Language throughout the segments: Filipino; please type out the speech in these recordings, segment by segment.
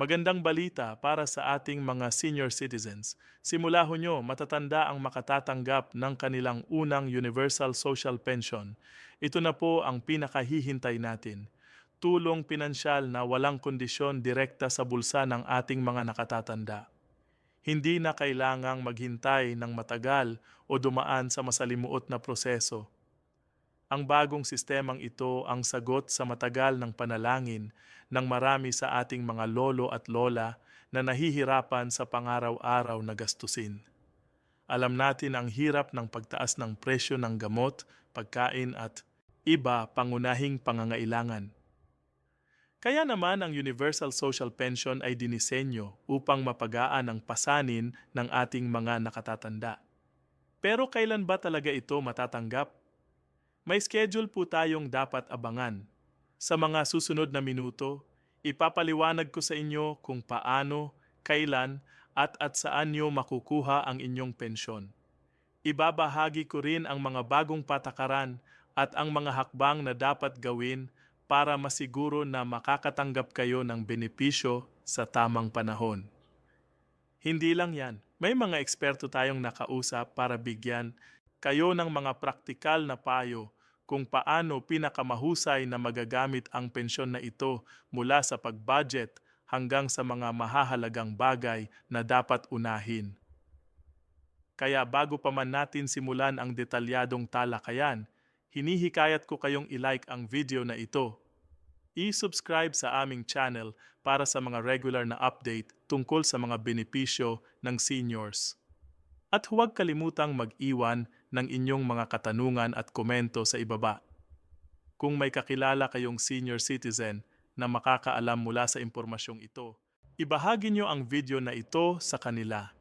Magandang balita para sa ating mga senior citizens. Simula ho nyo, matatanda ang makatatanggap ng kanilang unang Universal Social Pension. Ito na po ang pinakahihintay natin. Tulong pinansyal na walang kondisyon direkta sa bulsa ng ating mga nakatatanda. Hindi na kailangang maghintay ng matagal o dumaan sa masalimuot na proseso. Ang bagong sistemang ito ang sagot sa matagal ng panalangin ng marami sa ating mga lolo at lola na nahihirapan sa pangaraw-araw na gastusin. Alam natin ang hirap ng pagtaas ng presyo ng gamot, pagkain at iba pangunahing pangangailangan. Kaya naman ang Universal Social Pension ay dinisenyo upang mapagaan ang pasanin ng ating mga nakatatanda. Pero kailan ba talaga ito matatanggap? May schedule po tayong dapat abangan. Sa mga susunod na minuto, ipapaliwanag ko sa inyo kung paano, kailan, at at saan nyo makukuha ang inyong pensyon. Ibabahagi ko rin ang mga bagong patakaran at ang mga hakbang na dapat gawin para masiguro na makakatanggap kayo ng benepisyo sa tamang panahon. Hindi lang yan, may mga eksperto tayong nakausap para bigyan kayo ng mga praktikal na payo kung paano pinakamahusay na magagamit ang pensyon na ito mula sa pag-budget hanggang sa mga mahahalagang bagay na dapat unahin. Kaya bago pa man natin simulan ang detalyadong talakayan, hinihikayat ko kayong ilike ang video na ito. I-subscribe sa aming channel para sa mga regular na update tungkol sa mga benepisyo ng seniors. At huwag kalimutang mag-iwan ng inyong mga katanungan at komento sa ibaba. Kung may kakilala kayong senior citizen na makakaalam mula sa impormasyong ito, ibahagi nyo ang video na ito sa kanila.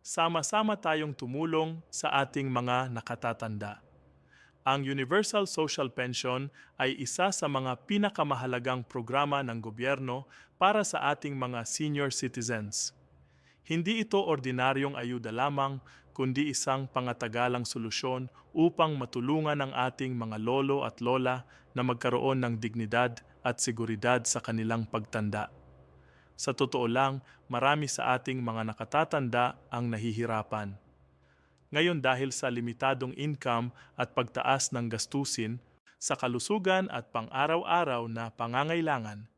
Sama-sama tayong tumulong sa ating mga nakatatanda. Ang Universal Social Pension ay isa sa mga pinakamahalagang programa ng gobyerno para sa ating mga senior citizens. Hindi ito ordinaryong ayuda lamang, kundi isang pangatagalang solusyon upang matulungan ang ating mga lolo at lola na magkaroon ng dignidad at seguridad sa kanilang pagtanda. Sa totoo lang, marami sa ating mga nakatatanda ang nahihirapan. Ngayon dahil sa limitadong income at pagtaas ng gastusin, sa kalusugan at pang-araw-araw na pangangailangan,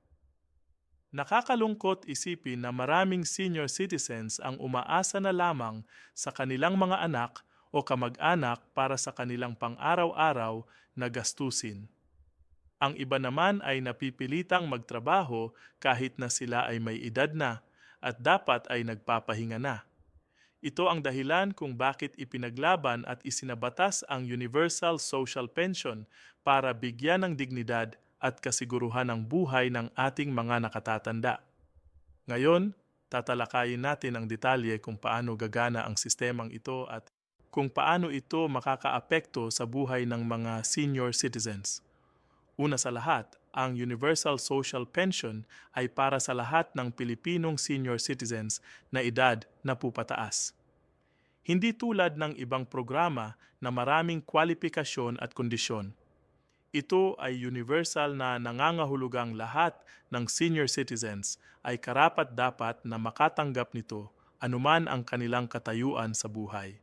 Nakakalungkot isipin na maraming senior citizens ang umaasa na lamang sa kanilang mga anak o kamag-anak para sa kanilang pang-araw-araw na gastusin. Ang iba naman ay napipilitang magtrabaho kahit na sila ay may edad na at dapat ay nagpapahinga na. Ito ang dahilan kung bakit ipinaglaban at isinabatas ang Universal Social Pension para bigyan ng dignidad at kasiguruhan ng buhay ng ating mga nakatatanda. Ngayon, tatalakayin natin ang detalye kung paano gagana ang sistemang ito at kung paano ito makakaapekto sa buhay ng mga senior citizens. Una sa lahat, ang Universal Social Pension ay para sa lahat ng Pilipinong senior citizens na edad na pupataas. Hindi tulad ng ibang programa na maraming kwalifikasyon at kondisyon ito ay universal na nangangahulugang lahat ng senior citizens ay karapat dapat na makatanggap nito anuman ang kanilang katayuan sa buhay.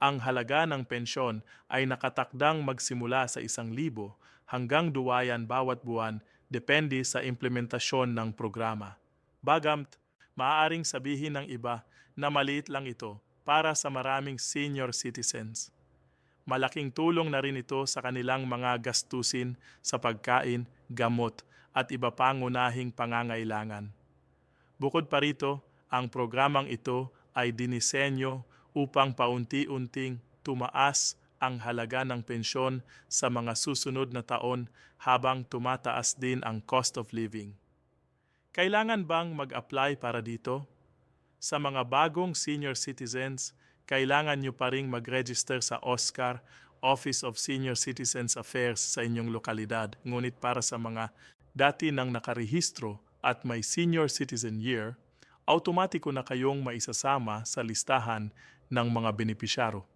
Ang halaga ng pensyon ay nakatakdang magsimula sa isang libo hanggang duwayan bawat buwan depende sa implementasyon ng programa. Bagamt, maaaring sabihin ng iba na maliit lang ito para sa maraming senior citizens malaking tulong na rin ito sa kanilang mga gastusin sa pagkain, gamot at iba pang unahing pangangailangan. Bukod pa rito, ang programang ito ay dinisenyo upang paunti-unting tumaas ang halaga ng pensyon sa mga susunod na taon habang tumataas din ang cost of living. Kailangan bang mag-apply para dito? Sa mga bagong senior citizens, kailangan nyo pa ring mag-register sa OSCAR, Office of Senior Citizens Affairs sa inyong lokalidad. Ngunit para sa mga dati nang nakarehistro at may Senior Citizen Year, automatiko na kayong maisasama sa listahan ng mga benepisyaro.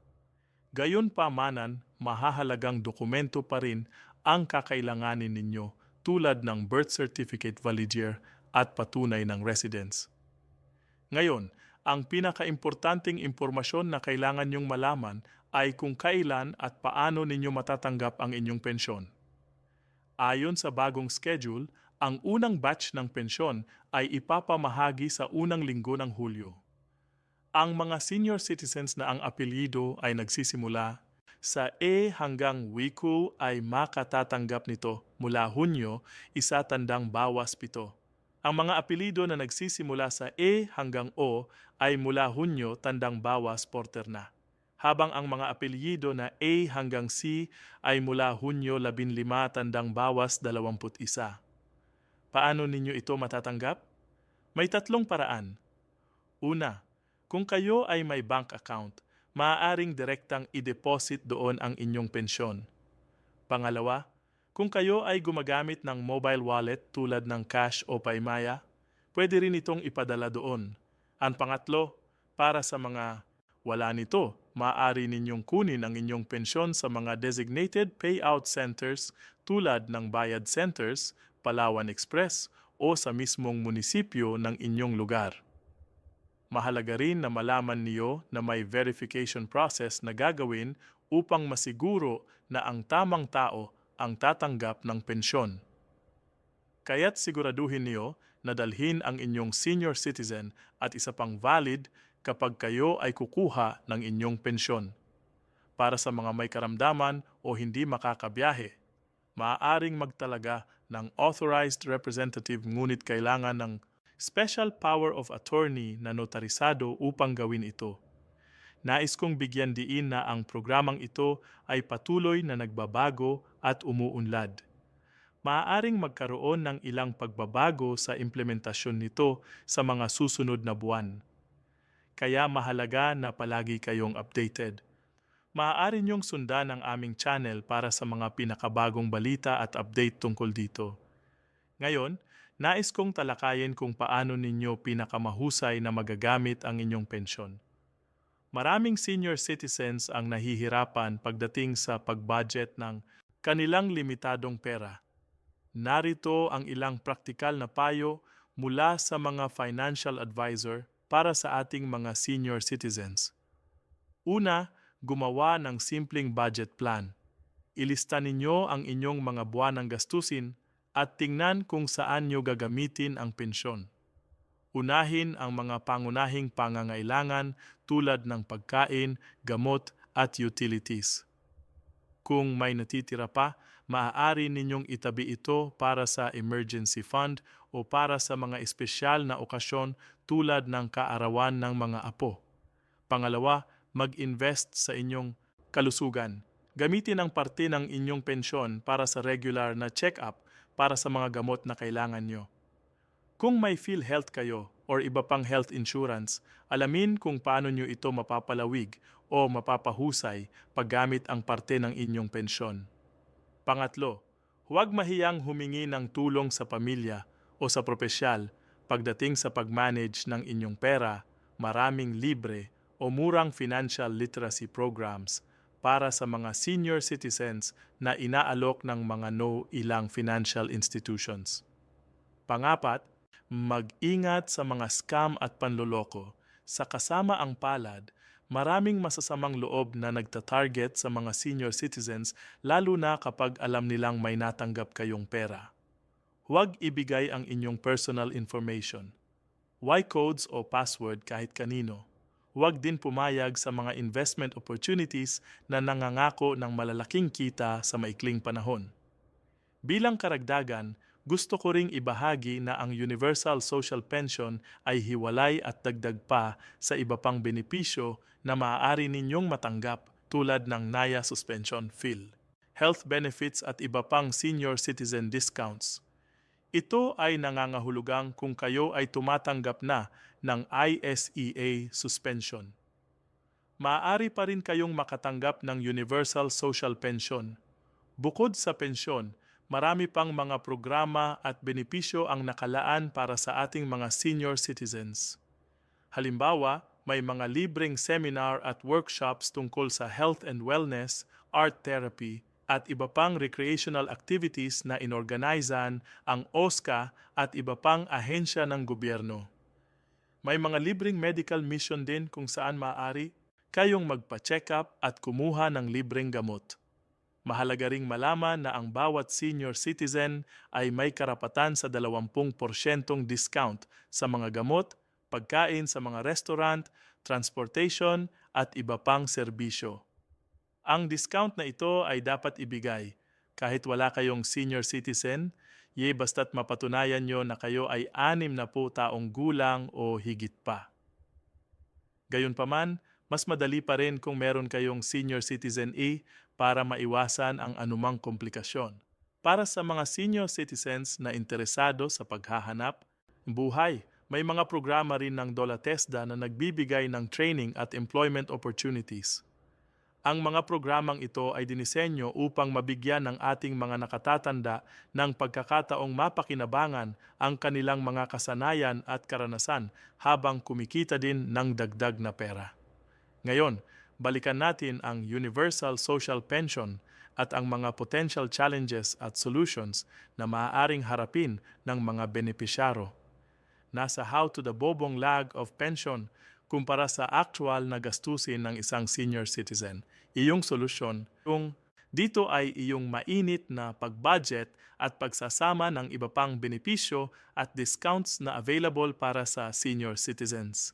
Gayon pa manan, mahahalagang dokumento pa rin ang kakailanganin ninyo tulad ng birth certificate valid year at patunay ng residence. Ngayon, ang pinakaimportanteng impormasyon na kailangan niyong malaman ay kung kailan at paano ninyo matatanggap ang inyong pensyon. Ayon sa bagong schedule, ang unang batch ng pensyon ay ipapamahagi sa unang linggo ng Hulyo. Ang mga senior citizens na ang apelyido ay nagsisimula sa A hanggang Wiku ay makatatanggap nito mula Hunyo, isa tandang bawas pito. Ang mga apelido na nagsisimula sa A hanggang O ay mula Hunyo tandang bawas porter na. Habang ang mga apelyido na A hanggang C ay mula Hunyo 15 tandang bawas 21. Paano ninyo ito matatanggap? May tatlong paraan. Una, kung kayo ay may bank account, maaaring direktang i-deposit doon ang inyong pensyon. Pangalawa, kung kayo ay gumagamit ng mobile wallet tulad ng cash o paymaya, pwede rin itong ipadala doon. Ang pangatlo, para sa mga wala nito, maaari ninyong kunin ang inyong pensyon sa mga designated payout centers tulad ng Bayad Centers, Palawan Express o sa mismong munisipyo ng inyong lugar. Mahalaga rin na malaman niyo na may verification process na gagawin upang masiguro na ang tamang tao ang tatanggap ng pensyon. Kaya't siguraduhin niyo na dalhin ang inyong senior citizen at isa pang valid kapag kayo ay kukuha ng inyong pensyon. Para sa mga may karamdaman o hindi makakabiyahe, maaaring magtalaga ng authorized representative ngunit kailangan ng special power of attorney na notarisado upang gawin ito. Nais kong bigyan diin na ang programang ito ay patuloy na nagbabago at umuunlad. Maaaring magkaroon ng ilang pagbabago sa implementasyon nito sa mga susunod na buwan. Kaya mahalaga na palagi kayong updated. Maaari niyong sundan ang aming channel para sa mga pinakabagong balita at update tungkol dito. Ngayon, nais kong talakayin kung paano ninyo pinakamahusay na magagamit ang inyong pensyon. Maraming senior citizens ang nahihirapan pagdating sa pag-budget ng kanilang limitadong pera. Narito ang ilang praktikal na payo mula sa mga financial advisor para sa ating mga senior citizens. Una, gumawa ng simpleng budget plan. Ilista ninyo ang inyong mga buwanang gastusin at tingnan kung saan nyo gagamitin ang pensyon. Unahin ang mga pangunahing pangangailangan tulad ng pagkain, gamot at utilities. Kung may natitira pa, maaari ninyong itabi ito para sa emergency fund o para sa mga espesyal na okasyon tulad ng kaarawan ng mga apo. Pangalawa, mag-invest sa inyong kalusugan. Gamitin ang parte ng inyong pensyon para sa regular na check-up para sa mga gamot na kailangan nyo. Kung may PhilHealth kayo or iba pang health insurance, alamin kung paano nyo ito mapapalawig o mapapahusay paggamit ang parte ng inyong pensyon. Pangatlo, huwag mahiyang humingi ng tulong sa pamilya o sa propesyal pagdating sa pag-manage ng inyong pera, maraming libre o murang financial literacy programs para sa mga senior citizens na inaalok ng mga no ilang financial institutions. Pangapat, mag-ingat sa mga scam at panloloko. Sa kasama ang palad, maraming masasamang loob na nagta-target sa mga senior citizens lalo na kapag alam nilang may natanggap kayong pera. Huwag ibigay ang inyong personal information. Y codes o password kahit kanino. Huwag din pumayag sa mga investment opportunities na nangangako ng malalaking kita sa maikling panahon. Bilang karagdagan, gusto ko ring ibahagi na ang Universal Social Pension ay hiwalay at dagdag pa sa iba pang benepisyo na maaari ninyong matanggap tulad ng NAYA Suspension Fill, health benefits at iba pang senior citizen discounts. Ito ay nangangahulugang kung kayo ay tumatanggap na ng ISEA suspension. Maaari pa rin kayong makatanggap ng Universal Social Pension. Bukod sa pensyon, marami pang mga programa at benepisyo ang nakalaan para sa ating mga senior citizens. Halimbawa, may mga libreng seminar at workshops tungkol sa health and wellness, art therapy, at iba pang recreational activities na inorganizan ang OSCA at iba pang ahensya ng gobyerno. May mga libreng medical mission din kung saan maaari kayong magpa-check up at kumuha ng libreng gamot. Mahalaga ring malaman na ang bawat senior citizen ay may karapatan sa 20% discount sa mga gamot, pagkain sa mga restaurant, transportation at iba pang serbisyo. Ang discount na ito ay dapat ibigay kahit wala kayong senior citizen, ye basta't mapatunayan nyo na kayo ay anim na po taong gulang o higit pa. Gayunpaman, mas madali pa rin kung meron kayong senior citizen E para maiwasan ang anumang komplikasyon. Para sa mga senior citizens na interesado sa paghahanap, buhay, may mga programa rin ng Dola TESDA na nagbibigay ng training at employment opportunities. Ang mga programang ito ay dinisenyo upang mabigyan ng ating mga nakatatanda ng pagkakataong mapakinabangan ang kanilang mga kasanayan at karanasan habang kumikita din ng dagdag na pera. Ngayon, balikan natin ang Universal Social Pension at ang mga potential challenges at solutions na maaaring harapin ng mga benepisyaro. Nasa How to the Bobong Lag of Pension kumpara sa actual na gastusin ng isang senior citizen. Iyong solusyon kung dito ay iyong mainit na pag-budget at pagsasama ng iba pang benepisyo at discounts na available para sa senior citizens.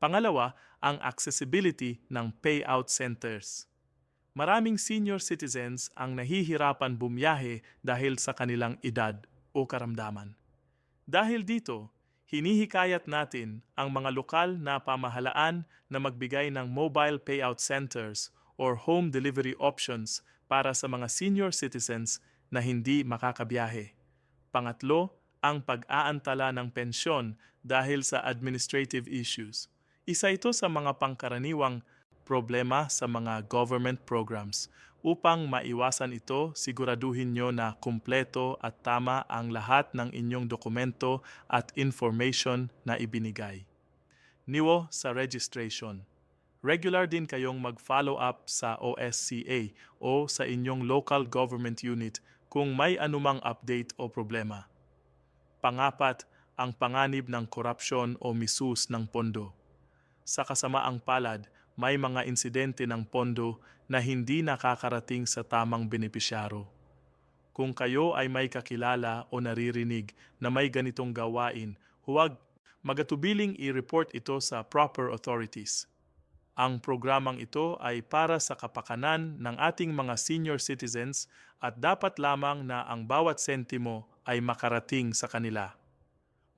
Pangalawa, ang accessibility ng payout centers. Maraming senior citizens ang nahihirapan bumiyahe dahil sa kanilang edad o karamdaman. Dahil dito, hinihikayat natin ang mga lokal na pamahalaan na magbigay ng mobile payout centers or home delivery options para sa mga senior citizens na hindi makakabiyahe. Pangatlo, ang pag-aantala ng pensyon dahil sa administrative issues. Isa ito sa mga pangkaraniwang problema sa mga government programs Upang maiwasan ito, siguraduhin nyo na kumpleto at tama ang lahat ng inyong dokumento at information na ibinigay. Niwo sa registration. Regular din kayong mag-follow up sa OSCA o sa inyong local government unit kung may anumang update o problema. Pangapat, ang panganib ng korupsyon o misus ng pondo. Sa kasamaang palad, may mga insidente ng pondo na hindi nakakarating sa tamang benepisyaro. Kung kayo ay may kakilala o naririnig na may ganitong gawain, huwag magatubiling i-report ito sa proper authorities. Ang programang ito ay para sa kapakanan ng ating mga senior citizens at dapat lamang na ang bawat sentimo ay makarating sa kanila.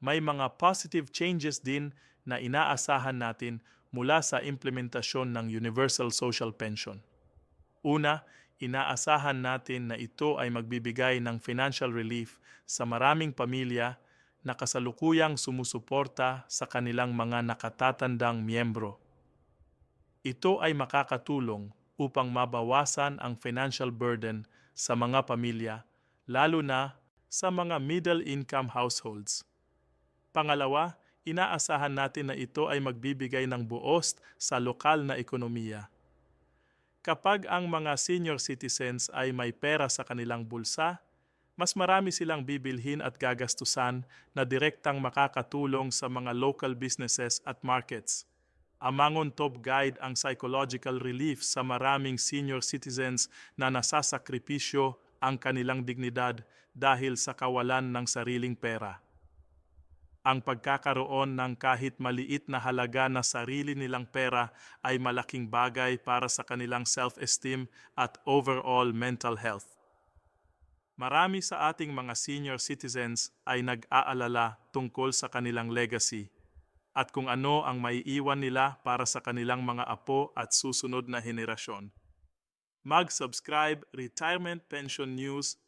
May mga positive changes din na inaasahan natin mula sa implementasyon ng Universal Social Pension. Una, inaasahan natin na ito ay magbibigay ng financial relief sa maraming pamilya na kasalukuyang sumusuporta sa kanilang mga nakatatandang miyembro. Ito ay makakatulong upang mabawasan ang financial burden sa mga pamilya, lalo na sa mga middle-income households. Pangalawa, inaasahan natin na ito ay magbibigay ng buost sa lokal na ekonomiya. Kapag ang mga senior citizens ay may pera sa kanilang bulsa, mas marami silang bibilhin at gagastusan na direktang makakatulong sa mga local businesses at markets. Amangon top guide ang psychological relief sa maraming senior citizens na nasasakripisyo ang kanilang dignidad dahil sa kawalan ng sariling pera ang pagkakaroon ng kahit maliit na halaga na sarili nilang pera ay malaking bagay para sa kanilang self-esteem at overall mental health. Marami sa ating mga senior citizens ay nag-aalala tungkol sa kanilang legacy at kung ano ang maiiwan nila para sa kanilang mga apo at susunod na henerasyon. Mag-subscribe Retirement Pension News